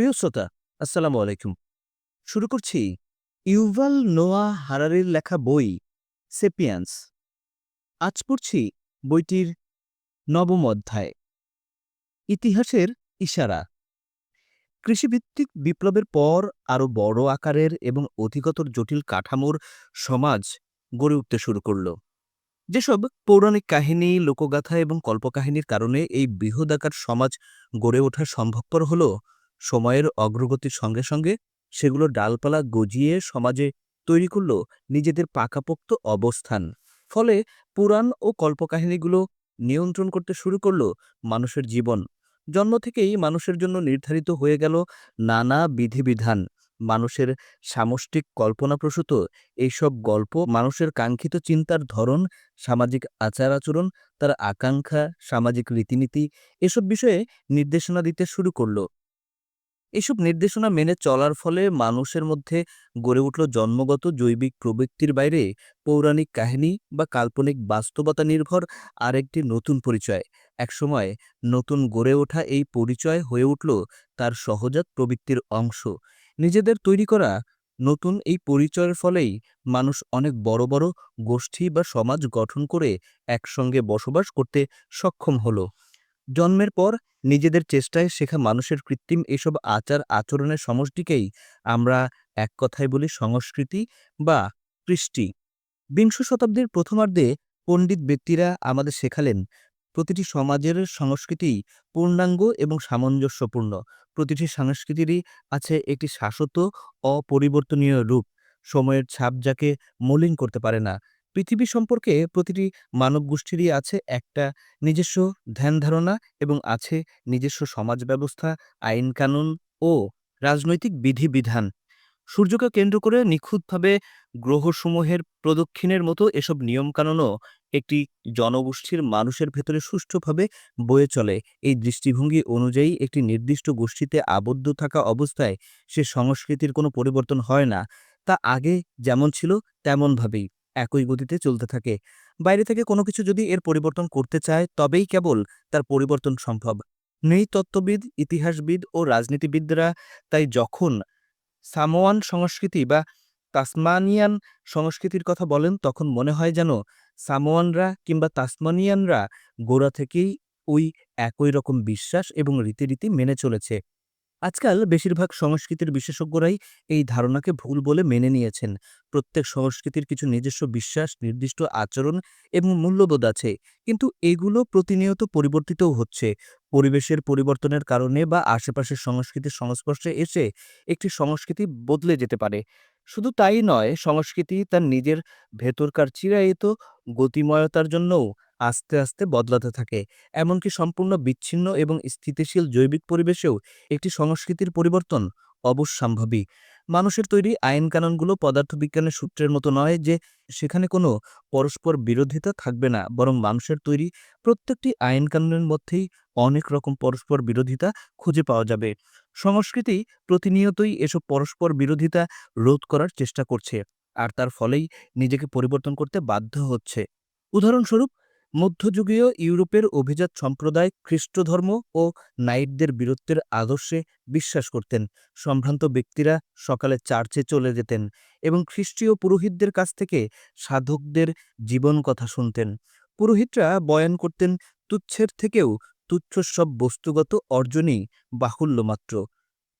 প্রিয় শ্রোতা, আসসালামু আলাইকুম। শুরু করছি ইউভাল নোয়া হারারির লেখা বই, সেপিয়ান্স। আজ পড়ছি বইটির নবম অধ্যায়। ইতিহাসের ইশারা। কৃষিভিত্তিক বিপ্লবের পর আরও বড় আকারের এবং অধিকতর জটিল কাঠামোর সমাজ গড়ে উঠতে শুরু করল। যেসব পৌরাণিক কাহিনী, লোকগাথা এবং কল্পকাহিনীর কারণে এই বৃহদাকার সমাজ গড়ে ওঠা সম্ভবপর হল সময়ের অগ্রগতির সঙ্গে সঙ্গে সেগুলো ডালপালা গজিয়ে সমাজে তৈরি করল নিজেদের পাকাপোক্ত অবস্থান। ফলে পুরাণ ও কল্পকাহিনীগুলো নিয়ন্ত্রণ করতে শুরু করল মানুষের জীবন। জন্ম থেকেই মানুষের জন্য নির্ধারিত হয়ে গেল নানা বিধিবিধান। মানুষের সামষ্টিক কল্পনাপ্রসূত এইসব গল্প, মানুষের কাঙ্ক্ষিত চিন্তার ধরন, সামাজিক আচার আচরণ তার আকাঙ্ক্ষা, সামাজিক রীতিনীতি, এসব বিষয়ে নির্দেশনা দিতে শুরু করল। এসব নির্দেশনা মেনে চলার ফলে মানুষের মধ্যে গড়ে উঠল জন্মগত জৈবিক প্রবৃত্তির বাইরে পৌরাণিক কাহিনী বা কাল্পনিক বাস্তবতা নির্ভর আরেকটি নতুন পরিচয়। একসময় নতুন গড়ে ওঠা এই পরিচয় হয়ে উঠল তার সহজাত প্রবৃত্তির অংশ। নিজেদের তৈরি করা নতুন এই পরিচয়ের ফলেই মানুষ অনেক বড় বড় গোষ্ঠী বা সমাজ গঠন করে একসঙ্গে বসবাস করতে সক্ষম হলো। জন্মের পর নিজেদের চেষ্টায় শেখা মানুষের কৃত্রিম এসব আচার আচরণের সমষ্টিকেই আমরা এক কথায় বলি সংস্কৃতি বা কৃষ্টি। বিংশ শতাব্দীর প্রথমার্ধে পণ্ডিত ব্যক্তিরা আমাদের শেখালেন, প্রতিটি সমাজের সংস্কৃতি পূর্ণাঙ্গ এবং সামঞ্জস্যপূর্ণ। প্রতিটি সংস্কৃতিরই আছে একটি শাশ্বত, অপরিবর্তনীয় রূপ। সময়ের ছাপ যাকে মলিন করতে পারে না। পৃথিবী সম্পর্কে প্রতিটি মানব গোষ্ঠীরই আছে একটা নিজস্ব ধ্যান ধারণা এবং আছে নিজস্ব সমাজ ব্যবস্থা আইন কানুন ও রাজনৈতিক বিধিবিধান। সূর্যকে কেন্দ্র করে নিখুঁতভাবে গ্রহসমূহের প্রদক্ষিণের মতো এসব নিয়মকানুনও একটি জনগোষ্ঠীর মানুষের ভেতরে সুষ্ঠুভাবে বয়ে চলে। এই দৃষ্টিভঙ্গি অনুযায়ী একটি নির্দিষ্ট গোষ্ঠীতে আবদ্ধ থাকা অবস্থায় সে সংস্কৃতির কোনো পরিবর্তন হয় না। তা আগে যেমন ছিল, তেমনভাবেই। একই গতিতে চলতে থাকে। বাইরে থেকে কোনো কিছু যদি এর পরিবর্তন করতে চায়, তবেই কেবল তার পরিবর্তন সম্ভব। নৃতত্ত্ববিদ, ইতিহাসবিদ ও রাজনীতিবিদরা তাই যখন সামোয়ান সংস্কৃতি বা তাসমানিয়ান সংস্কৃতির কথা বলেন, তখন মনে হয় যেন সামোয়ানরা কিংবা তাসমানিয়ানরা গোড়া থেকেই ওই একই রকম বিশ্বাস এবং রীতিরীতি মেনে চলেছে। আজকাল বেশিরভাগ সংস্কৃতির বিশেষজ্ঞরাই এই ধারণাকে ভুল বলে মেনে নিয়েছেন। প্রত্যেক সংস্কৃতির কিছু নিজস্ব বিশ্বাস, নির্দিষ্ট আচরণ এবং মূল্যবোধ আছে। কিন্তু এগুলো প্রতিনিয়ত পরিবর্তিতও হচ্ছে। পরিবেশের পরিবর্তনের কারণে বা আশেপাশের সংস্কৃতির সংস্পর্শে এসে একটি সংস্কৃতি বদলে যেতে পারে। শুধু তাই নয়, সংস্কৃতি তার নিজের ভেতরকার চিরায়িত গতিময়তার জন্যও আস্তে আস্তে বদলাতে থাকে। এমনকি সম্পূর্ণ বিচ্ছিন্ন এবং স্থিতিশীল জৈবিক পরিবেশেও একটি সংস্কৃতির পরিবর্তন অবশ্যম্ভাবী। মানুষের তৈরি আইন কানুনগুলো পদার্থবিজ্ঞানের সূত্রের মতো নয় যে সেখানে কোনো পরস্পর বিরোধিতা থাকবে না, বরং মানুষের তৈরি প্রত্যেকটি আইন কানুনের মধ্যেই অনেক রকম পরস্পর বিরোধিতা খুঁজে পাওয়া যাবে। সংস্কৃতি প্রতিনিয়তই এসব পরস্পর বিরোধিতা রোধ করার চেষ্টা করছে, আর তার ফলেই নিজেকে পরিবর্তন করতে বাধ্য হচ্ছে। উদাহরণস্বরূপ মধ্যযুগীয় ইউরোপের অভিজাত সম্প্রদায় খ্রিস্টধর্ম ও নাইটদের বীরত্বের আদর্শে বিশ্বাস করতেন। সম্ভ্রান্ত ব্যক্তিরা সকালে চার্চে চলে যেতেন এবং খ্রিস্টীয় পুরোহিতদের কাছ থেকে সাধকদের জীবন কথা শুনতেন। পুরোহিতরা বয়ান করতেন, তুচ্ছের থেকেও তুচ্ছ সব বস্তুগত অর্জনই বাহুল্য মাত্র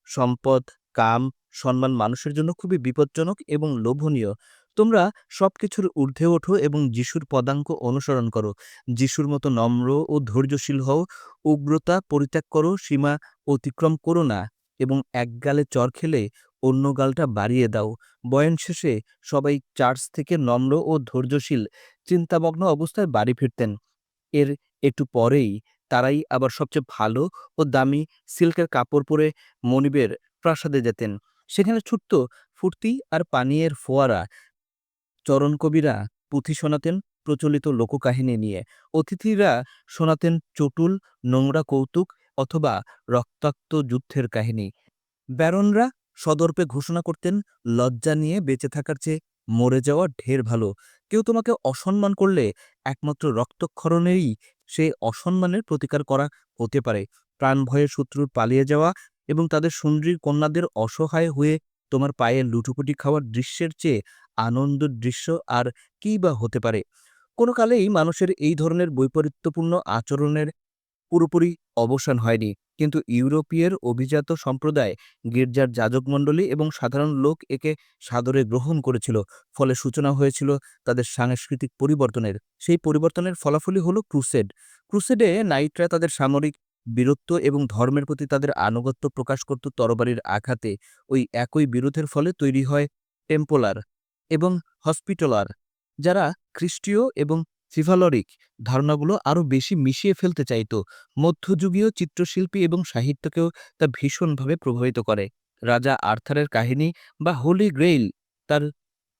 সম্পদ, কাম, সম্মান মানুষের জন্য খুবই বিপজ্জনক এবং লোভনীয়। তোমরা সবকিছুর ঊর্ধ্বে ওঠো এবং যিশুর পদাঙ্ক অনুসরণ করো। যিশুর মতো নম্র ও ধৈর্যশীল হও, উগ্রতা পরিত্যাগ করো, সীমা অতিক্রম করো না এবং এক গালে চর খেলে অন্য গালটা বাড়িয়ে দাও। বয়ন শেষে সবাই চার্চ থেকে নম্র ও ধৈর্যশীল, চিন্তামগ্ন অবস্থায় বাড়ি ফিরতেন। এর একটু পরেই তারাই আবার সবচেয়ে ভালো ও দামি সিল্কের কাপড় পরে মনিবের প্রাসাদে যেতেন। সেখানে ছুটত ফুর্তি আর পানীয়ের ফোয়ারা। চরণ কবিরা পুঁথি শোনাতেন প্রচলিত লোককাহিনী নিয়ে। অতিথিরা শোনাতেন চটুল, নোংরা কৌতুক অথবা রক্তাক্ত যুদ্ধের কাহিনী। ব্যারনরা সদর্পে ঘোষণা করতেন, লজ্জা নিয়ে বেঁচে থাকার চেয়ে মরে যাওয়া ঢের ভালো। কেউ তোমাকে অসম্মান করলে একমাত্র রক্তক্ষরণেরই সে অসম্মানের প্রতিকার করা হতে পারে। প্রাণ ভয়ে শত্রুর পালিয়ে যাওয়া এবং তাদের সুন্দরী কন্যাদের অসহায় হয়ে তোমার পায়ে লুটোপুটি খাওয়ার দৃশ্যের চেয়ে আনন্দের দৃশ্য আর কী বা হতে পারে? কোনো কালেই মানুষের এই ধরনের বৈপরীত্যপূর্ণ আচরণের পুরোপুরি অবসান হয়নি। কিন্তু ইউরোপীয়ের অভিজাত সম্প্রদায়, গির্জার যাজকমণ্ডলী এবং সাধারণ লোক একে সাদরে গ্রহণ করেছিল। ফলে সূচনা হয়েছিল তাদের সাংস্কৃতিক পরিবর্তনের। সেই পরিবর্তনের ফলাফলই হলো ক্রুসেড। ক্রুসেডে নাইটরা তাদের সামরিক বীরত্ব এবং ধর্মের প্রতি তাদের আনুগত্য প্রকাশ করত তরবারির আঘাতে। ওই একই বিরোধের ফলে তৈরি হয় টেম্পোলার। এবং হসপিটালার, যারা খ্রিস্টীয় এবং সিভালরিক ধারণাগুলো আরও বেশি মিশিয়ে ফেলতে চাইত, মধ্যযুগীয় চিত্রশিল্পী এবং সাহিত্যকেও তা ভীষণভাবে প্রভাবিত করে। রাজা আর্থারের কাহিনী বা হোলি গ্রেইল তার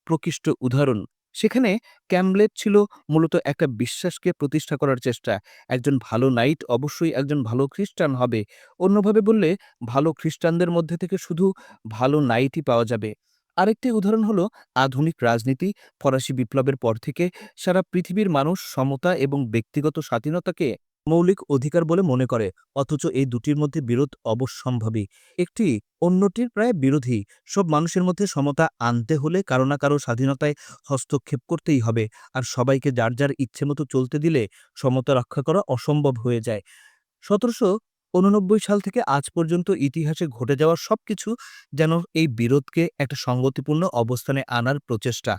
প্রকৃষ্ট উদাহরণ। সেখানে ক্যামলেট ছিল মূলত একটা বিশ্বাসকে প্রতিষ্ঠা করার চেষ্টা। একজন ভালো নাইট অবশ্যই একজন ভালো খ্রিস্টান হবে। অন্যভাবে বললে, ভালো খ্রিস্টানদের মধ্যে থেকে শুধু ভালো নাইটই পাওয়া যাবে। আরেকটি উদাহরণ হলো আধুনিক রাজনীতি ফরাসি বিপ্লবের পর থেকে সারা পৃথিবীর মানুষ সমতা এবং ব্যক্তিগত স্বাধীনতাকে মৌলিক অধিকার বলে মনে করে, অথচ এই দুটির মধ্যে বিরোধ অবশ্যম্ভাবী। একটি অন্যটির প্রায় বিরোধী, সব মানুষের মধ্যে সমতা আনতে হলে কারও না কারও স্বাধীনতায় হস্তক্ষেপ করতেই হবে, আর সবাইকে যার যার ইচ্ছে মতো চলতে দিলে সমতা রক্ষা করা অসম্ভব হয়ে যায়। সতেরোশো উননব্বই সাল থেকে আজ পর্যন্ত ইতিহাসে ঘটে যাওয়া সবকিছু যেন এই বিরোধকে একটা সংগতিপূর্ণ অবস্থানে আনার প্রচেষ্টা।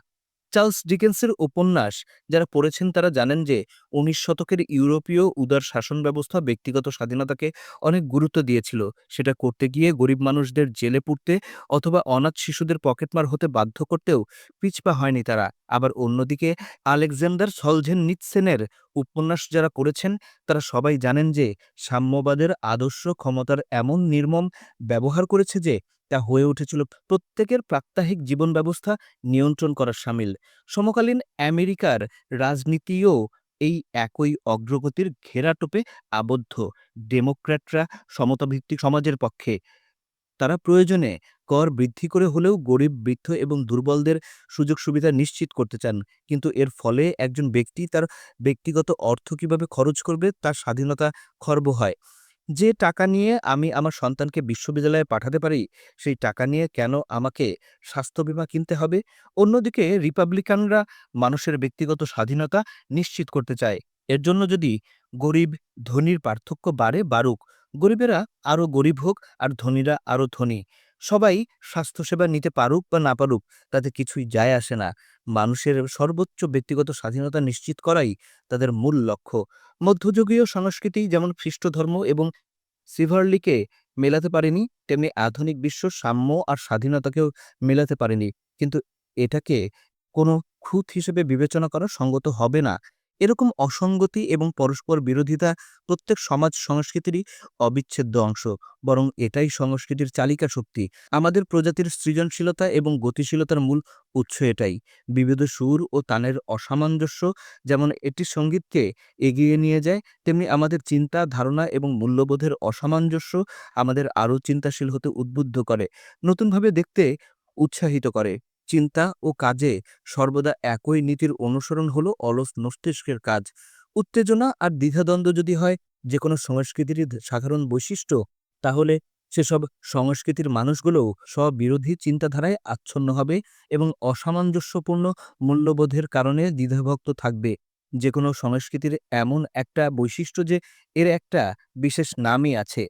চার্লস ডিকেন্সের উপন্যাস যারা পড়েছেন তারা জানেন যে উনিশ শতকের ইউরোপীয় উদার শাসন ব্যবস্থা ব্যক্তিগত স্বাধীনতাকে অনেক গুরুত্ব দিয়েছিল। সেটা করতে গিয়ে গরিব মানুষদের জেলে পুড়তে অথবা অনাথ শিশুদের পকেটমার হতে বাধ্য করতেও পিছপা হয়নি তারা। আবার অন্যদিকে আলেকজান্ডার সলঝেন নিৎসেনের উপন্যাস যারা করেছেন, তারা সবাই জানেন যে সাম্যবাদের আদর্শ ক্ষমতার এমন নির্মম ব্যবহার করেছে যে তা হয়ে উঠেছিল। প্রত্যেকের প্রাত্যহিক জীবন ব্যবস্থা নিয়ন্ত্রণ করার সামিল। সমকালীন আমেরিকার রাজনীতিও এই একই অগ্রগতির ঘেরাটোপে আবদ্ধ। ডেমোক্র্যাটরা সমতাভিত্তিক সমাজের পক্ষে। তারা প্রয়োজনে কর বৃদ্ধি করে হলেও গরিব, বৃদ্ধ এবং দুর্বলদের সুযোগ সুবিধা নিশ্চিত করতে চান। কিন্তু এর ফলে একজন ব্যক্তি তার ব্যক্তিগত অর্থ কীভাবে খরচ করবে, তার স্বাধীনতা খর্ব হয়। যে টাকা নিয়ে আমি আমার সন্তানকে বিশ্ববিদ্যালয়ে পাঠাতে পারি, সেই টাকা নিয়ে কেন আমাকে স্বাস্থ্য বিমা কিনতে হবে? অন্যদিকে রিপাবলিকানরা মানুষের ব্যক্তিগত স্বাধীনতা নিশ্চিত করতে চায়। এর জন্য যদি গরিব ধনীর পার্থক্য বাড়ে, বাড়ুক। গরিবেরা আরও গরিব হোক আর ধনীরা আরও ধনী। সবাই স্বাস্থ্যসেবা নিতে পারুক বা না পারুক, তাতে কিছুই যায় আসে না। মানুষের সর্বোচ্চ ব্যক্তিগত স্বাধীনতা নিশ্চিত করাই তাদের মূল লক্ষ্য। মধ্যযুগীয় সংস্কৃতি যেমন খ্রিস্ট ধর্ম এবং সিভারলিকে মেলাতে পারেনি, তেমনি আধুনিক বিশ্ব সাম্য আর স্বাধীনতাকেও মেলাতে পারেনি। কিন্তু এটাকে কোনো খুঁত হিসেবে বিবেচনা করা সঙ্গত হবে না। এরকম অসঙ্গতি এবং পরস্পর বিরোধিতা প্রত্যেক সমাজ সংস্কৃতিরই অবিচ্ছেদ্য অংশ। বরং এটাই সংস্কৃতির চালিকা শক্তি। আমাদের প্রজাতির সৃজনশীলতা এবং গতিশীলতার মূল উৎস এটাই। বিবিধ সুর ও তানের অসামঞ্জস্য যেমন এটি সঙ্গীতকে এগিয়ে নিয়ে যায়, তেমনি আমাদের চিন্তা, ধারণা এবং মূল্যবোধের অসামঞ্জস্য আমাদের আরও চিন্তাশীল হতে উদ্বুদ্ধ করে, নতুনভাবে দেখতে উৎসাহিত করে। চিন্তা ও কাজে সর্বদা একই নীতির অনুসরণ হলো অলস মস্তিষ্কের কাজ। উত্তেজনা আর দ্বিধাদ্বন্দ্ব যদি হয় যে কোনো সংস্কৃতিরই সাধারণ বৈশিষ্ট্য, তাহলে সেসব সংস্কৃতির মানুষগুলোও স্ববিরোধী চিন্তাধারায় আচ্ছন্ন হবে এবং অসামঞ্জস্যপূর্ণ মূল্যবোধের কারণে দ্বিধাভক্ত থাকবে। যে কোনো সংস্কৃতির এমন একটা বৈশিষ্ট্য যে, এর একটা বিশেষ নামই আছে,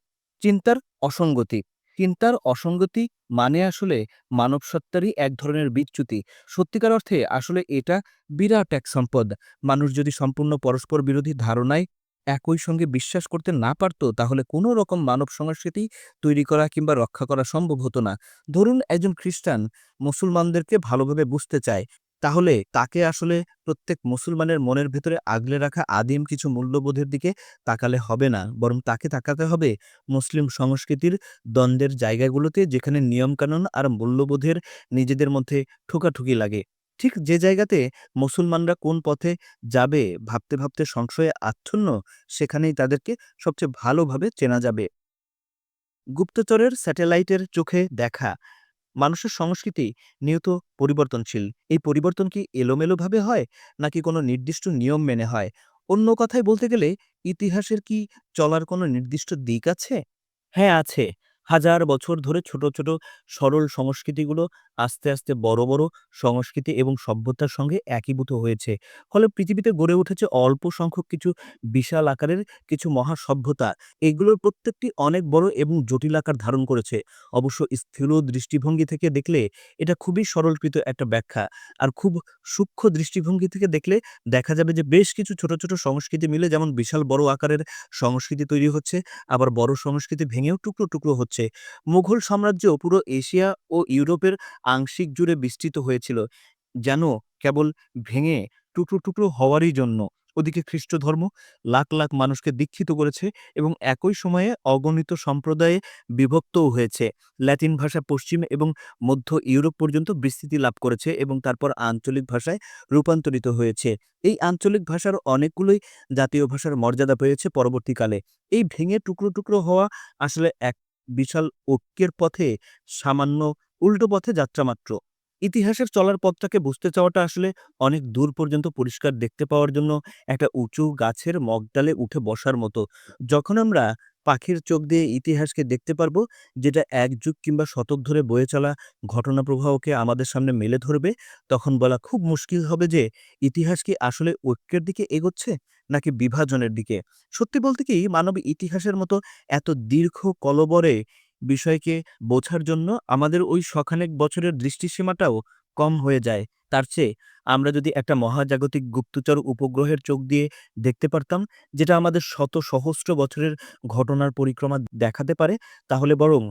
চিন্তার অসঙ্গতি। চিন্তার অসঙ্গতি মানে আসলে মানবসত্তারই এক ধরনের বিচ্যুতি। সত্যিকার অর্থে আসলে এটা বিরাট এক সম্পদ। মানুষ যদি সম্পূর্ণ পরস্পর বিরোধী ধারণায় একই সঙ্গে বিশ্বাস করতে না পারত, তাহলে কোনো রকম মানব সংস্কৃতি তৈরি করা কিংবা রক্ষা করা সম্ভব হতো না। ধরুন, একজন খ্রিস্টান মুসলমানদেরকে ভালোভাবে বুঝতে চায় তাহলে তাকে আসলে প্রত্যেক মুসলমানের মনের ভেতরে আগলে রাখা আদিম কিছু মূল্যবোধের দিকে তাকালে হবে না। বরং তাকে তাকাতে হবে মুসলিম সংস্কৃতির দ্বন্দ্বের জায়গাগুলোতে যেখানে নিয়মকানুন আর মূল্যবোধের নিজেদের মধ্যে ঠোকাঠুকি লাগে। ঠিক যে জায়গাতে মুসলমানরা কোন পথে যাবে, ভাবতে ভাবতে সংশয়ে আচ্ছন্ন, সেখানেই তাদেরকে সবচেয়ে ভালোভাবে চেনা যাবে। গুপ্তচরের স্যাটেলাইটের চোখে দেখা মানুষের সংস্কৃতি নিয়ত পরিবর্তনশীল। এই পরিবর্তন কি এলোমেলোভাবে হয়, নাকি কোনো নির্দিষ্ট নিয়ম মেনে হয়? অন্য কথায় বলতে গেলে, ইতিহাসের কি চলার কোনো নির্দিষ্ট দিক আছে? হ্যাঁ আছে। হাজার বছর ধরে ছোট ছোট, সরল সংস্কৃতিগুলো আস্তে আস্তে বড় বড় সংস্কৃতি এবং সভ্যতার সঙ্গে একীভূত হয়েছে। ফলে পৃথিবীতে গড়ে উঠেছে অল্প সংখ্যক কিছু বিশাল আকারের কিছু মহা সভ্যতা এগুলোর প্রত্যেকটি অনেক বড় এবং জটিল আকার ধারণ করেছে। অবশ্য স্থির দৃষ্টিভঙ্গি থেকে দেখলে এটা খুবই সরলকৃত একটা ব্যাখ্যা। আর খুব সূক্ষ্ম দৃষ্টিভঙ্গি থেকে দেখলে দেখা যাবে যে বেশ কিছু ছোট ছোট সংস্কৃতি মিলে যেমন বিশাল বড় আকারের সংস্কৃতি তৈরি হচ্ছে, আবার বড় সংস্কৃতি ভেঙেও টুকরো টুকরো হচ্ছে। মুঘল সাম্রাজ্য পুরো এশিয়া ও ইউরোপের আংশিক জুড়ে বিস্তৃত হয়েছিল। যেন কেবল ভেঙে টুকরো টুকরো হওয়ারই জন্য। ওদিকে খ্রিস্ট ধর্ম লাখ লাখ মানুষকে দীক্ষিত করেছে এবং একই সময়ে অগণিত সম্প্রদায়ে বিভক্তও হয়েছে। ল্যাটিন ভাষা পশ্চিম এবং মধ্য ইউরোপ পর্যন্ত বিস্তৃতি লাভ করেছে এবং তারপর আঞ্চলিক ভাষায় রূপান্তরিত হয়েছে। এই আঞ্চলিক ভাষার অনেকগুলোই জাতীয় ভাষার মর্যাদা পেয়েছে পরবর্তীকালে। এই ভেঙে টুকরো টুকরো হওয়া আসলে এক বিশাল ঐক্যের পথে সামান্য উল্টো পথে যাত্রা মাত্র। ইতিহাসের চলার পথটাকে বুঝতে চাওয়াটা আসলে অনেক দূর পর্যন্ত পরিষ্কার দেখতে পাওয়ার জন্য একটা উঁচু গাছের মগডালে উঠে বসার মতো। যখন আমরা পাখির চোখ দিয়ে ইতিহাসকে দেখতে পারব, যেটা এক যুগ কিংবা শতক ধরে বয়ে চলা ঘটনা প্রবাহকে আমাদের সামনে মেলে ধরবে, তখন বলা খুব মুশকিল হবে যে ইতিহাস কি আসলে ঐক্যের দিকে এগোচ্ছে? নাকি বিভাজনের দিকে? সত্যি বলতে কি, মানব ইতিহাসের মতো এত দীর্ঘ কলবরে বিষয়কে বোঝার জন্য আমাদের ওই শখানেক বছরের দৃষ্টিসীমাটাও কম হয়ে যায়। তার চেয়ে আমরা যদি একটা মহাজাগতিক গুপ্তচর উপগ্রহের চোখ দিয়ে দেখতে পারতাম, যেটা আমাদের শত সহস্র বছরের ঘটনার পরিক্রমা দেখাতে পারে, তাহলে বরং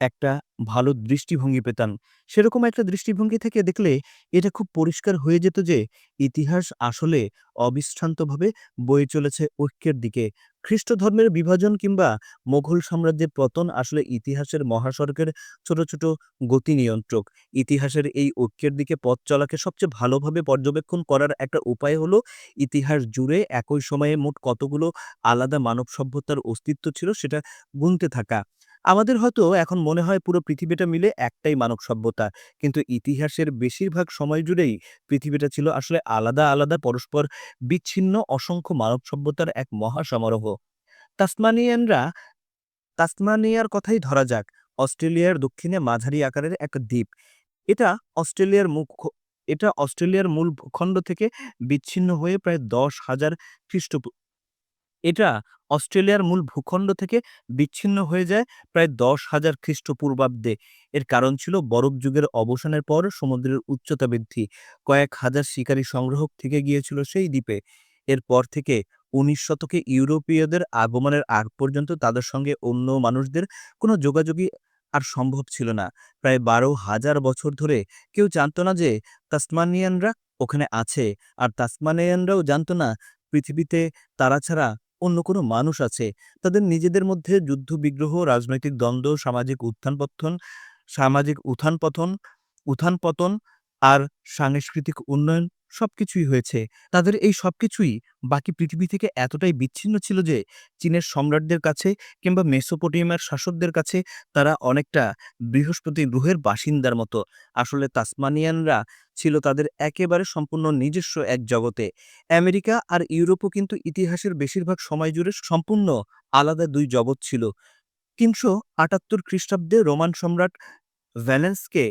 একটা ভালো দৃষ্টিভঙ্গি পেতাম। সেরকম একটা দৃষ্টিভঙ্গি থেকে দেখলে এটা খুব পরিষ্কার হয়ে যেত যে, ইতিহাস আসলে অবিশ্রান্তভাবে বয়ে চলেছে ঐক্যের দিকে। খ্রিস্ট ধর্মের বিভাজন কিংবা মোঘল সাম্রাজ্যের পতন আসলে ইতিহাসের মহাসড়কের ছোট ছোট গতি নিয়ন্ত্রক। ইতিহাসের এই ঐক্যের দিকে পথ চলাকে সবচেয়ে ভালোভাবে পর্যবেক্ষণ করার একটা উপায় হলো, ইতিহাস জুড়ে একই সময়ে মোট কতগুলো আলাদা মানব সভ্যতার অস্তিত্ব ছিল সেটা গুনতে থাকা। আমাদের হয়তো এখন মনে হয় পুরো পৃথিবীটা মিলে একটাই মানব সভ্যতা। কিন্তু ইতিহাসের বেশিরভাগ সময় জুড়েই পৃথিবীটা ছিল আসলে আলাদা আলাদা, পরস্পর বিচ্ছিন্ন, অসংখ্য মানব সভ্যতার এক মহাসমারোহ। তাসমানিয়ানরা, তাসমানিয়ার কথাই ধরা যাক, অস্ট্রেলিয়ার দক্ষিণে মাঝারি আকারের একটা দ্বীপ। এটা অস্ট্রেলিয়ার মুখ, এটা অস্ট্রেলিয়ার মূল ভূখণ্ড থেকে বিচ্ছিন্ন হয়ে প্রায় দশ হাজার খ্রিস্টপূ এটা অস্ট্রেলিয়ার মূল ভূখণ্ড থেকে বিচ্ছিন্ন হয়ে যায় প্রায় দশ হাজার খ্রিস্টপূর্বাব্দে। এর কারণ ছিল বরফ যুগের অবসানের পর সমুদ্রের উচ্চতা বৃদ্ধি। কয়েক হাজার শিকারী সংগ্রাহক থেকে গিয়েছিল সেই দ্বীপে। এরপর থেকে উনিশ শতকে ইউরোপীয়দের আগমনের আগ পর্যন্ত তাদের সঙ্গে অন্য মানুষদের কোনো যোগাযোগই আর সম্ভব ছিল না। প্রায় বারো হাজার বছর ধরে কেউ জানত না যে তাসমানিয়ানরা ওখানে আছে। আর তাসমানিয়ানরাও জানত না পৃথিবীতে তারা ছাড়া অন্য কোনো মানুষ আছে, তাদের নিজেদের মধ্যে যুদ্ধ বিগ্রহ রাজনৈতিক দ্বন্দ্ব, সামাজিক উত্থান পত্থন সামাজিক উত্থান পতন উত্থান পতন আর সাংস্কৃতিক উন্নয়ন সবকিছুই হয়েছে। তাদের এই সবকিছুই বাকি পৃথিবী থেকে এতটাই বিচ্ছিন্ন ছিল যে, চীনের সম্রাটদের কাছে কিংবা মেসোপটেমিয়ার শাসকদের কাছে তারা অনেকটা বৃহস্পতি গ্রহের বাসিন্দার মতো। আসলে তাসমানিয়ানরা ছিল তাদের একেবারে সম্পূর্ণ নিজস্ব এক জগতে। আমেরিকা আর ইউরোপও কিন্তু ইতিহাসের বেশিরভাগ সময় জুড়ে সম্পূর্ণ আলাদা দুই জগৎ ছিল। তিনশো আটাত্তর খ্রিস্টাব্দে রোমান সম্রাট ভ্যালেন্সকে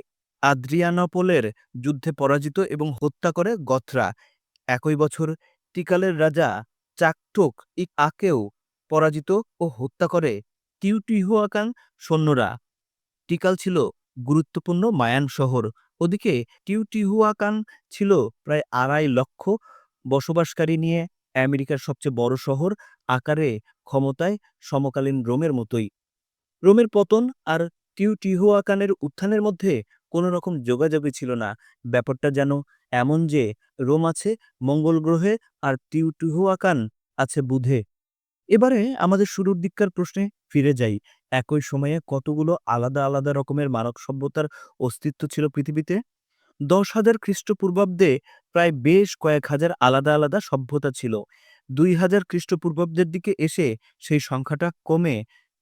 আদ্রিয়ানোপোলের যুদ্ধে পরাজিত এবং হত্যা করে গথরা। একই বছর টিকালের রাজা চাকটোক আকেও পরাজিত ও হত্যা করে টিউটিহুয়াকান সৈন্যরা। টিকাল ছিল গুরুত্বপূর্ণ মায়ান শহর। ওদিকে টিউটিহুয়াকান ছিল প্রায় আড়াই লক্ষ বসবাসকারী নিয়ে আমেরিকার সবচেয়ে বড় শহর আকারে ক্ষমতায় সমকালীন রোমের মতোই। রোমের পতন আর টিউটিহুয়াকানের উত্থানের মধ্যে কোনো রকম যোগাযোগই ছিল না। ব্যাপারটা যেন এমন যে রোম আছে, মঙ্গল গ্রহে আর টিউটিহুয়াকান আছে বুধে। এবারে আমাদের শুরুর দিককার প্রশ্নে ফিরে যাই। একই সময়ে কতগুলো আলাদা আলাদা রকমের মানব সভ্যতার অস্তিত্ব ছিল পৃথিবীতে? দশ হাজার খ্রিস্টপূর্বাব্দে প্রায় বেশ কয়েক হাজার আলাদা আলাদা সভ্যতা ছিল। দুই হাজার খ্রিস্টপূর্বাব্দের দিকে এসে সেই সংখ্যাটা কমে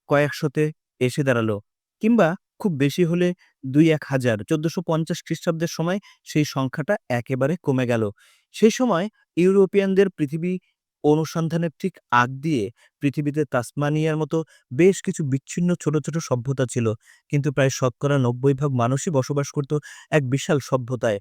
কয়েকশোতে এসে দাঁড়াল কিংবা খুব বেশি হলে দুই এক হাজার, চোদ্দশো পঞ্চাশ খ্রিস্টাব্দের সময় সেই সংখ্যাটা একেবারে কমে গেল। সেই সময় ইউরোপিয়ানদের পৃথিবী অনুসন্ধানের ঠিক আগ দিয়ে পৃথিবীতে তাসমানিয়ার মতো বেশ কিছু বিচ্ছিন্ন ছোট ছোট সভ্যতা ছিল। কিন্তু প্রায় শতকরা নব্বই ভাগ মানুষই বসবাস করত এক বিশাল সভ্যতায়।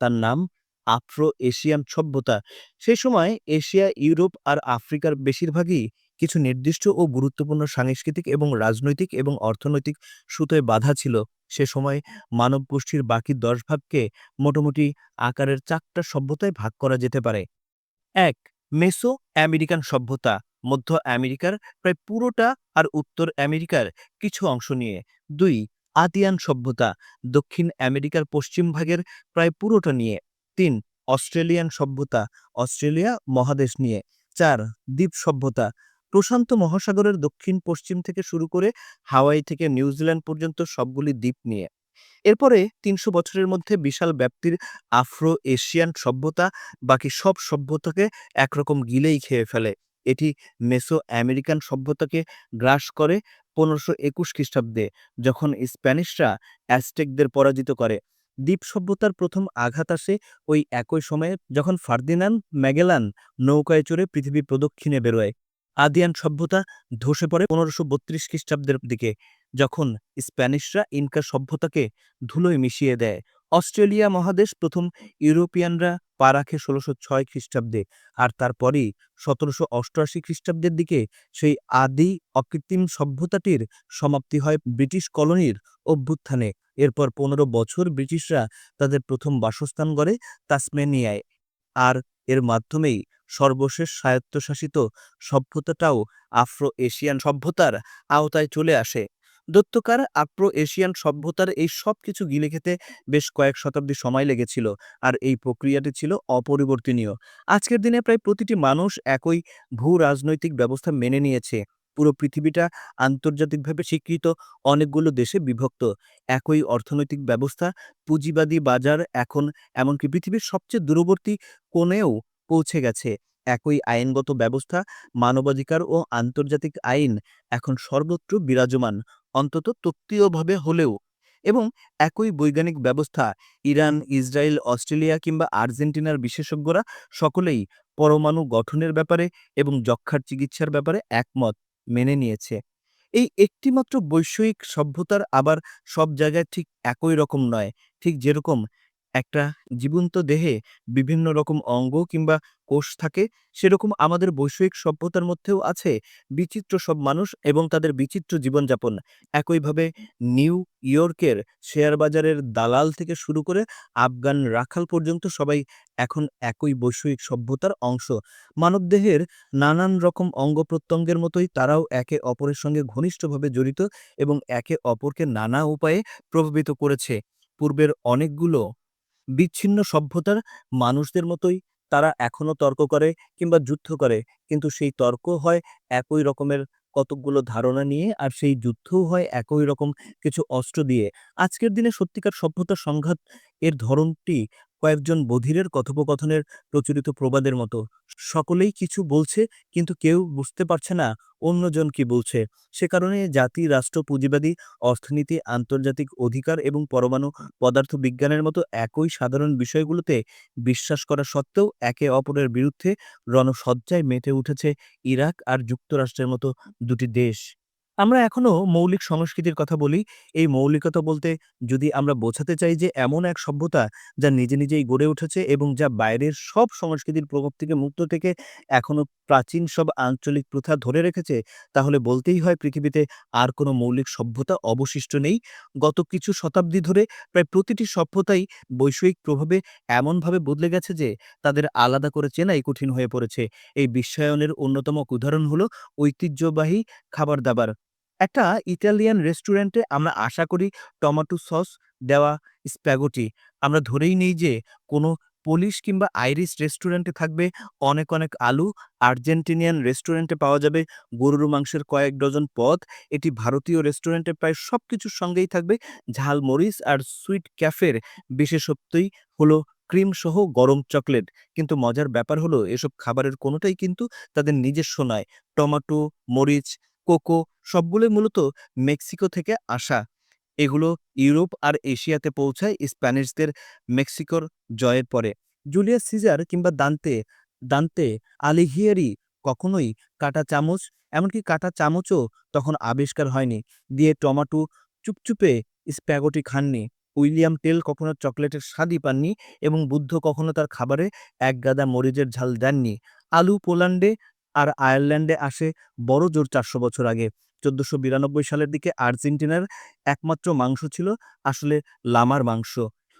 তার নাম আফ্রো এশিয়ান সভ্যতা। সেই সময় এশিয়া, ইউরোপ আর আফ্রিকার বেশিরভাগই কিছু নির্দিষ্ট ও গুরুত্বপূর্ণ সাংস্কৃতিক এবং রাজনৈতিক এবং অর্থনৈতিক সুতোয় বাধা ছিল। সে সময় মানব গোষ্ঠীর বাকি দশ ভাগকে মোটামুটি আকারের চারটা সভ্যতায় ভাগ করা যেতে পারে। এক মেসো আমেরিকান সভ্যতা। মধ্য আমেরিকার প্রায় পুরোটা আর উত্তর আমেরিকার কিছু অংশ নিয়ে। দুই আতিয়ান সভ্যতা। দক্ষিণ আমেরিকার পশ্চিম ভাগের প্রায় পুরোটা নিয়ে। তিন, অস্ট্রেলিয়ান সভ্যতা। অস্ট্রেলিয়া মহাদেশ নিয়ে। চার, দ্বীপ সভ্যতা। প্রশান্ত মহাসাগরের দক্ষিণ পশ্চিম থেকে শুরু করে হাওয়াই থেকে নিউজিল্যান্ড পর্যন্ত সবগুলি দ্বীপ নিয়ে। এরপরে তিনশো বছরের মধ্যে বিশাল ব্যাপ্তির আফ্রো এশিয়ান সভ্যতা, বাকি সব সভ্যতাকে একরকম গিলেই খেয়ে ফেলে। এটি মেসো আমেরিকান সভ্যতাকে গ্রাস করে পনেরোশো একুশ খ্রিস্টাব্দে, যখন স্প্যানিশরা অ্যাস্টেকদের পরাজিত করে। দ্বীপ সভ্যতার প্রথম আঘাত আসে ওই একই সময়ে, যখন ফার্দিনান্দ ম্যাগেলান নৌকায় চড়ে পৃথিবী প্রদক্ষিণে বেরোয়। আদিয়ান সভ্যতা ধসে পড়ে পনেরোশো বত্রিশ খ্রিস্টাব্দের দিকে, যখন স্প্যানিশরা ইনকা সভ্যতাকে ধুলোয় মিশিয়ে দেয়। অস্ট্রেলিয়া মহাদেশ প্রথম ইউরোপিয়ানরা পা রাখে ষোলোশো ছয় খ্রিস্টাব্দে আর তারপরই সতেরোশো অষ্টআশি খ্রিস্টাব্দের দিকে সেই আদি অকৃত্রিম সভ্যতাটির সমাপ্তি হয় ব্রিটিশ কলোনির অভ্যুত্থানে। এরপর পনেরো বছর ব্রিটিশরা তাদের প্রথম বাসস্থান গড়ে তাসমেনিয়ায়। আর এর মাধ্যমেই সর্বশেষ স্বায়ত্তশাসিত সভ্যতাটাও আফ্রো এশিয়ান সভ্যতার আওতায় চলে আসে। দত্তকার আফ্রো এশিয়ান সভ্যতার এই সব কিছু গিলে খেতে বেশ কয়েক শতাব্দী সময় লেগেছিল আর এই প্রক্রিয়াটি ছিল অপরিবর্তনীয়। আজকের দিনে প্রায় প্রতিটি মানুষ একই ভূ রাজনৈতিক ব্যবস্থা মেনে নিয়েছে। পুরো পৃথিবীটা আন্তর্জাতিকভাবে স্বীকৃত, অনেকগুলো দেশে বিভক্ত। একই অর্থনৈতিক ব্যবস্থা, পুঁজিবাদী বাজার এখন এমনকি পৃথিবীর সবচেয়ে দূরবর্তী কোণেও পৌঁছে গেছে। একই আইনগত ব্যবস্থা, মানবাধিকার ও আন্তর্জাতিক আইন এখন সর্বত্র বিরাজমান, অন্তত তত্ত্বীয়ভাবে হলেও। এবং একই বৈজ্ঞানিক ব্যবস্থা, ইরান, ইসরায়েল, অস্ট্রেলিয়া কিংবা আর্জেন্টিনার বিশেষজ্ঞরা সকলেই পরমাণু গঠনের ব্যাপারে এবং যক্ষার চিকিৎসার ব্যাপারে একমত মেনে নিয়েছে। এই একটিমাত্র বৈষয়িক সভ্যতার আবার সব জায়গায় ঠিক একই রকম নয়, ঠিক যেরকম একটা জীবন্ত দেহে বিভিন্ন রকম অঙ্গ কিংবা কোষ থাকে, সেরকম আমাদের বৈষয়িক সভ্যতার মধ্যেও আছে বিচিত্র সব মানুষ এবং তাদের বিচিত্র জীবনযাপন। একইভাবে নিউ ইয়র্কের শেয়ার বাজারের দালাল থেকে শুরু করে আফগান রাখাল পর্যন্ত সবাই এখন একই বৈষয়িক সভ্যতার অংশ। মানবদেহের নানান রকম অঙ্গ প্রত্যঙ্গের মতোই তারাও একে অপরের সঙ্গে ঘনিষ্ঠভাবে জড়িত এবং একে অপরকে নানা উপায়ে প্রভাবিত করেছে। পূর্বের অনেকগুলো বিচ্ছিন্ন সভ্যতার মানুষদের মতোই তারা এখনও তর্ক করে কিংবা যুদ্ধ করে। কিন্তু সেই তর্ক হয় একই রকমের কতকগুলো ধারণা নিয়ে আর সেই যুদ্ধও হয় একই রকম কিছু অস্ত্র দিয়ে। আজকের দিনে সত্যিকার সভ্যতা সংঘাত এর ধরনটি কয়েকজন বধিরের কথোপকথনের প্রচলিত প্রবাদের মতো। সকলেই কিছু বলছে, কিন্তু কেউ বুঝতে পারছে না অন্যজন কি বলছে। সে কারণে জাতি, রাষ্ট্র, পুঁজিবাদী, অর্থনীতি, আন্তর্জাতিক অধিকার এবং পরমাণু পদার্থ বিজ্ঞানের মতো একই সাধারণ বিষয়গুলোতে বিশ্বাস করা সত্ত্বেও একে অপরের বিরুদ্ধে রণসজ্জায় মেতে উঠেছে ইরাক আর যুক্তরাষ্ট্রের মতো দুটি দেশ। আমরা এখনও মৌলিক সংস্কৃতির কথা বলি। এই মৌলিকতা বলতে যদি আমরা বোঝাতে চাই যে এমন এক সভ্যতা যা নিজে নিজেই গড়ে উঠেছে এবং যা বাইরের সব সংস্কৃতির প্রভাব থেকে মুক্ত থেকে এখনও প্রাচীন সব আঞ্চলিক প্রথা ধরে রেখেছে, তাহলে বলতেই হয় পৃথিবীতে আর কোনো মৌলিক সভ্যতা অবশিষ্ট নেই। গত কিছু শতাব্দী ধরে প্রায় প্রতিটি সভ্যতাই বৈষয়িক প্রভাবে এমনভাবে বদলে গেছে যে তাদের আলাদা করে চেনাই কঠিন হয়ে পড়েছে। এই বিশ্বায়নের অন্যতম উদাহরণ হলো ঐতিহ্যবাহী খাবার দাবার। একটা ইটালিয়ান রেস্টুরেন্টে আমরা আশা করি টমেটো সস দেওয়া স্প্যাগোটি আমরা ধরেই নেই যে কোনো পোলিশ কিংবা আইরিশ রেস্টুরেন্টে থাকবে অনেক অনেক আলু আর্জেন্টিনিয়ান রেস্টুরেন্টে পাওয়া যাবে গরুর মাংসের কয়েক ডজন পদ এটি ভারতীয় রেস্টুরেন্টে প্রায় সব কিছুর সঙ্গেই থাকবে ঝাল মরিচ আর সুইট ক্যাফের বিশেষত্বই হলো ক্রিম সহ গরম চকলেট কিন্তু মজার ব্যাপার হলো এসব খাবারের কোনোটাই কিন্তু তাদের নিজস্ব নয়। টমেটো মরিচ কোকো সবগুলোই মূলত মেক্সিকো থেকে আসা। এগুলো ইউরোপ আর এশিয়াতে পৌঁছায় স্প্যানিশদের মেক্সিকোর জয়ের পরে। জুলিয়াস সিজার কিংবা দান্তে দান্তে আলিঘিয়েরি কখনোই কাটা চামচ, এমনকি কাটা চামচও তখন আবিষ্কার হয়নি। দিয়ে টমাটো চুপচুপে স্প্যাগোটি খাননি। উইলিয়াম টেল কখনো চকলেটের স্বাদই পাননি এবং বুদ্ধ কখনো তার খাবারে এক গাদা মরিচের ঝাল দেননি। আলু পোল্যান্ডে আর আয়ারল্যান্ডে আসে বড় জোর চারশো বছর আগে। চোদ্দশো বিরানব্বই সালের দিকে আর্জেন্টিনার একমাত্র মাংস ছিল আসলে লামার মাংস।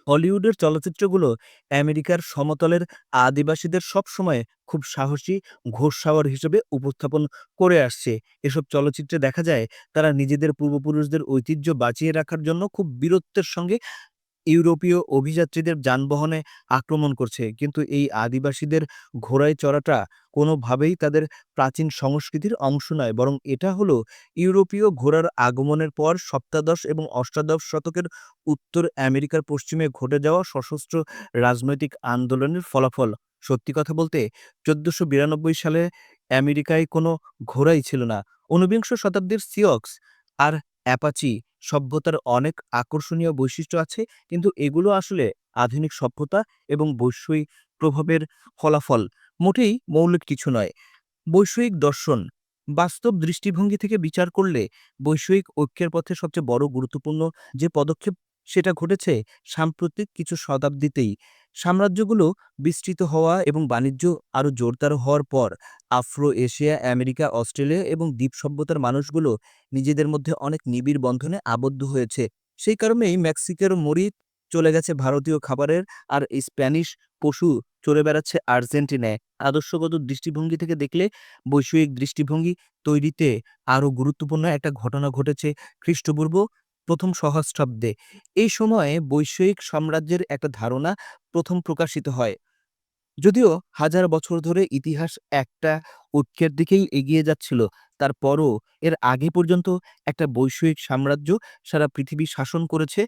হলিউডের চলচ্চিত্রগুলো আমেরিকার সমতলের আদিবাসীদের সবসময় খুব সাহসী ঘোষসাওয়ার হিসেবে উপস্থাপন করে আসছে। এসব চলচ্চিত্রে দেখা যায় তারা নিজেদের পূর্বপুরুষদের ঐতিহ্য বাঁচিয়ে রাখার জন্য খুব বীরত্বের সঙ্গে ইউরোপীয় অভিযাত্রীদের যানবাহনে আক্রমণ করছে। কিন্তু এই আদিবাসীদের ঘোড়ায় চড়াটা কোনোভাবেই তাদের প্রাচীন সংস্কৃতির অংশ নয়, বরং এটা হলো ইউরোপীয় ঘোড়ার আগমনের পর সপ্তাদশ এবং অষ্টাদশ শতকের উত্তর আমেরিকার পশ্চিমে ঘটে যাওয়া সশস্ত্র রাজনৈতিক আন্দোলনের ফলাফল। সত্যি কথা বলতে, চোদ্দশো সালে আমেরিকায় কোনো ঘোড়াই ছিল না। ঊনবিংশ শতাব্দীর সিয়ক্স আর অ্যাপাচি সভ্যতার অনেক আকর্ষণীয় বৈশিষ্ট্য আছে। কিন্তু এগুলো আসলে আধুনিক সভ্যতা এবং বৈষয়িক প্রভাবের ফলাফল মোটেই মৌলিক কিছু নয়। বৈষয়িক দর্শন, বাস্তব দৃষ্টিভঙ্গি থেকে বিচার করলে বৈষয়িক ঐক্যের পথে সবচেয়ে বড় গুরুত্বপূর্ণ যে পদক্ষেপ সেটা ঘটেছে সাম্প্রতিক কিছু শতাব্দীতেই। সাম্রাজ্যগুলো বিস্তৃত হওয়া এবং বাণিজ্য আরও জোরদার হওয়ার পর, আফ্রো এশিয়া, আমেরিকা, অস্ট্রেলিয়া এবং দ্বীপ সভ্যতার মানুষগুলো নিজেদের মধ্যে অনেক নিবিড় বন্ধনে আবদ্ধ হয়েছে। সেই কারণেই মেক্সিকোর মরিচ চলে গেছে ভারতীয় খাবারের আর স্প্যানিশ পশু চলে বেড়াচ্ছে আর্জেন্টিনায়। আদর্শগত দৃষ্টিভঙ্গি থেকে দেখলে বৈষয়িক দৃষ্টিভঙ্গি তৈরিতে আরও গুরুত্বপূর্ণ একটা ঘটনা ঘটেছে খ্রিস্টপূর্ব প্রথম সহস্রাব্দে। এই সময়ে বৈষয়িক সাম্রাজ্যের একটা ধারণা প্রথম প্রকাশিত হয়। যদিও হাজার বছর ধরে ইতিহাস একটা ঐক্যের দিকেই এগিয়ে যাচ্ছিল, তারপরও এর আগে পর্যন্ত একটা বৈষয়িক সাম্রাজ্য সারা পৃথিবী শাসন করেছে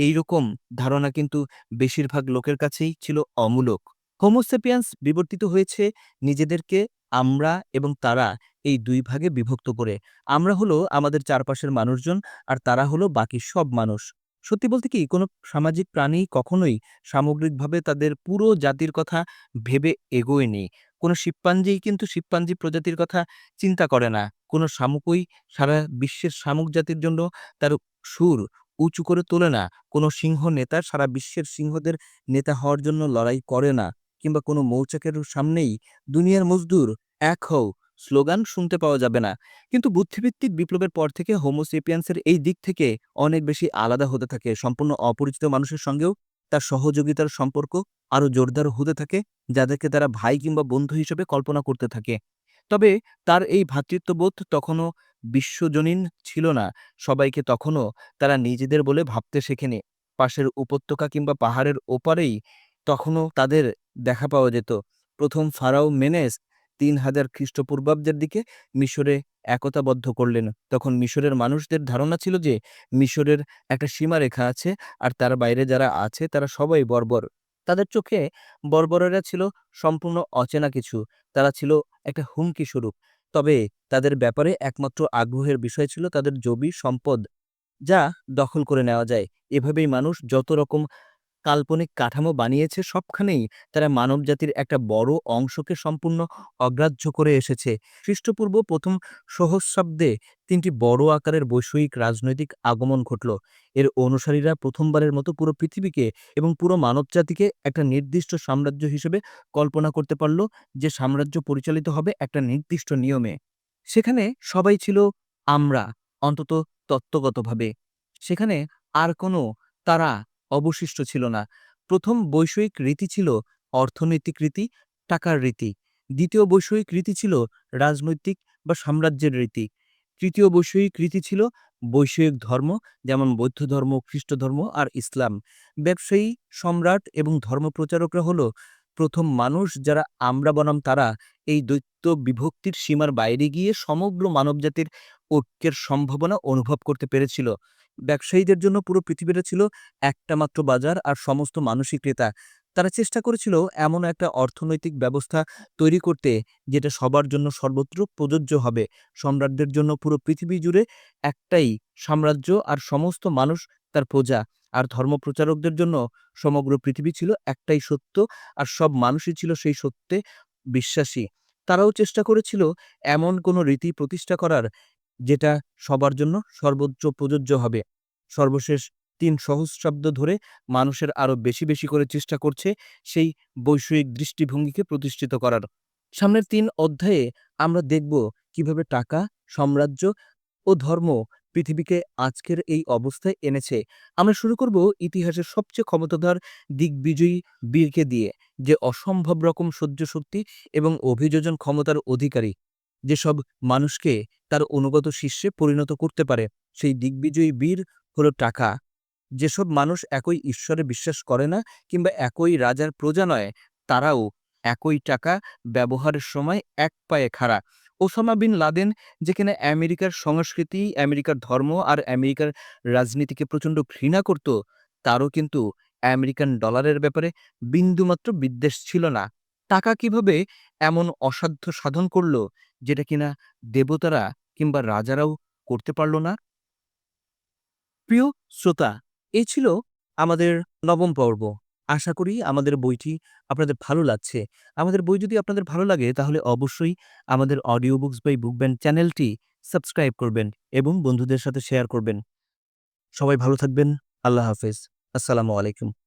এই রকম ধারণা কিন্তু বেশিরভাগ লোকের কাছেই ছিল অমূলক। হোমোসেপিয়ান্স বিবর্তিত হয়েছে নিজেদেরকে আমরা এবং তারা এই দুই ভাগে বিভক্ত করে। আমরা হলো আমাদের চারপাশের মানুষজন আর তারা হলো বাকি সব মানুষ। সত্যি বলতে কি, কোনো সামাজিক প্রাণী কখনোই সামগ্রিকভাবে তাদের পুরো জাতির কথা ভেবে এগোয়নি কোনো শিম্পাঞ্জি কিন্তু শিম্পাঞ্জি প্রজাতির কথা চিন্তা করে না। কোনো শামুকই সারা বিশ্বের শামুক জাতির জন্য তার সুর উঁচু করে তোলে না। কোনো সিংহ নেতা সারা বিশ্বের সিংহদের নেতা হওয়ার জন্য লড়াই করে না। কিংবা কোনো মৌচাকের সামনেই দুনিয়ার মজদুর এক হও স্লোগান শুনতে পাওয়া যাবে না। কিন্তু বুদ্ধিভিত্তিক বিপ্লবের পর থেকে হোমোসেপিয়ান্সের এই দিক থেকে অনেক বেশি আলাদা হতে থাকে। সম্পূর্ণ অপরিচিত মানুষের সঙ্গেও তার সহযোগিতার সম্পর্ক আরও জোরদার হতে থাকে, যাদেরকে তারা ভাই কিংবা বন্ধু হিসেবে কল্পনা করতে থাকে। তবে তার এই ভ্রাতৃত্ববোধ তখনও বিশ্বজনীন ছিল না। সবাইকে তখনও তারা নিজেদের বলে ভাবতে শেখেনি। পাশের উপত্যকা কিংবা পাহাড়ের ওপারেই তখনও তাদের দেখা পাওয়া যেত। প্রথম ফারাও মেনেস তিন হাজার খ্রিস্টপূর্বাব্দের দিকে মিশরে একতাবদ্ধ করলেন। তখন মিশরের মানুষদের ধারণা ছিল যে মিশরের একটা সীমারেখা আছে আর তার বাইরে যারা আছে তারা সবাই বর্বর। তাদের চোখে বর্বরেরা ছিল সম্পূর্ণ অচেনা কিছু। তারা ছিল একটা হুমকি স্বরূপ। তবে তাদের ব্যাপারে একমাত্র আগ্রহের বিষয় ছিল তাদের জবি সম্পদ যা দখল করে নেওয়া যায়। এভাবেই মানুষ যত রকম কাল্পনিক কাঠামো বানিয়েছে সবখানেই তারা মানবজাতির একটা বড় অংশকে সম্পূর্ণ অগ্রাহ্য করে এসেছে। খ্রিস্টপূর্ব প্রথম সহস্রাব্দে তিনটি বড় আকারের বৈষয়িক রাজনৈতিক আগমন ঘটল। এর অনুসারীরা প্রথমবারের মতো পুরো পৃথিবীকে এবং পুরো মানবজাতিকে একটা নির্দিষ্ট সাম্রাজ্য হিসেবে কল্পনা করতে পারল যে সাম্রাজ্য পরিচালিত হবে একটা নির্দিষ্ট নিয়মে। সেখানে সবাই ছিল আমরা, অন্তত তত্ত্বগতভাবে। সেখানে আর কোনো তারা অবশিষ্ট ছিল না। প্রথম বৈষয়িক রীতি ছিল অর্থনৈতিক রীতি, টাকার রীতি। দ্বিতীয় বৈষয়িক রীতি ছিল রাজনৈতিক বা সাম্রাজ্যের রীতি। তৃতীয় বৈষয়িক রীতি ছিল বৈষয়িক ধর্ম, যেমন বৌদ্ধ ধর্ম, খ্রিস্ট ধর্ম আর ইসলাম। ব্যবসায়ী, সম্রাট এবং ধর্মপ্রচারকরা হল প্রথম মানুষ যারা আমরা বনাম তারা। এই দৈত্য বিভক্তির সীমার বাইরে গিয়ে সমগ্র মানবজাতির ঐক্যের সম্ভাবনা অনুভব করতে পেরেছিল। ব্যবসায়ীদের জন্য পুরো পৃথিবীটা ছিল একটা মাত্র বাজার আর সমস্ত মানুষই ক্রেতা। তারা চেষ্টা করেছিল এমন একটা অর্থনৈতিক ব্যবস্থা তৈরি করতে যেটা সবার জন্য সর্বত্র প্রযোজ্য হবে। সম্রাটদের জন্য পুরো পৃথিবী জুড়ে একটাই সাম্রাজ্য আর সমস্ত মানুষ তার প্রজা। আর ধর্মপ্রচারকদের জন্য সমগ্র পৃথিবী ছিল একটাই সত্য আর সব মানুষই ছিল সেই সত্যে বিশ্বাসী। তারাও চেষ্টা করেছিল এমন কোনো রীতি প্রতিষ্ঠা করার যেটা সবার জন্য সর্বোচ্চ প্রযোজ্য হবে। সর্বশেষ তিন সহস্রাব্দ ধরে মানুষের আরও বেশি বেশি করে চেষ্টা করছে সেই বৈষয়িক দৃষ্টিভঙ্গিকে প্রতিষ্ঠিত করার। সামনের তিন অধ্যায়ে আমরা দেখব কীভাবে টাকা, সাম্রাজ্য ও ধর্ম পৃথিবীকে আজকের এই অবস্থায় এনেছে। আমরা শুরু করব ইতিহাসের সবচেয়ে ক্ষমতাধর দিগ্বিজয়ী বীরকে দিয়ে, যে অসম্ভব রকম সহ্য শক্তি এবং অভিযোজন ক্ষমতার অধিকারী। যেসব মানুষকে তার অনুগত শিষ্যে পরিণত করতে পারে, সেই দিগ্বিজয়ী বীর হলো টাকা। যেসব মানুষ একই ঈশ্বরে বিশ্বাস করে না কিংবা একই রাজার প্রজা নয়, তারাও একই টাকা ব্যবহারের সময় এক পায়ে খাড়া। ওসামা বিন লাদেন, যেখানে আমেরিকার সংস্কৃতি, আমেরিকার ধর্ম আর আমেরিকার রাজনীতিকে প্রচণ্ড ঘৃণা করত, তারও কিন্তু আমেরিকান ডলারের ব্যাপারে বিন্দুমাত্র বিদ্বেষ ছিল না। টাকা কীভাবে এমন অসাধ্য সাধন করল যেটা কিনা দেবতারা কিংবা রাজারাও করতে পারল না? প্রিয় শ্রোতা এই ছিল আমাদের নবম পর্ব। আশা করি আমাদের বইটি আপনাদের ভালো লাগছে। আমাদের বই যদি আপনাদের ভালো লাগে, তাহলে অবশ্যই আমাদের audio books by book band চ্যানেলটি সাবস্ক্রাইব করবেন এবং বন্ধুদের সাথে শেয়ার করবেন। সবাই ভালো থাকবেন। আল্লাহ হাফেজ। আসসালামু আলাইকুম।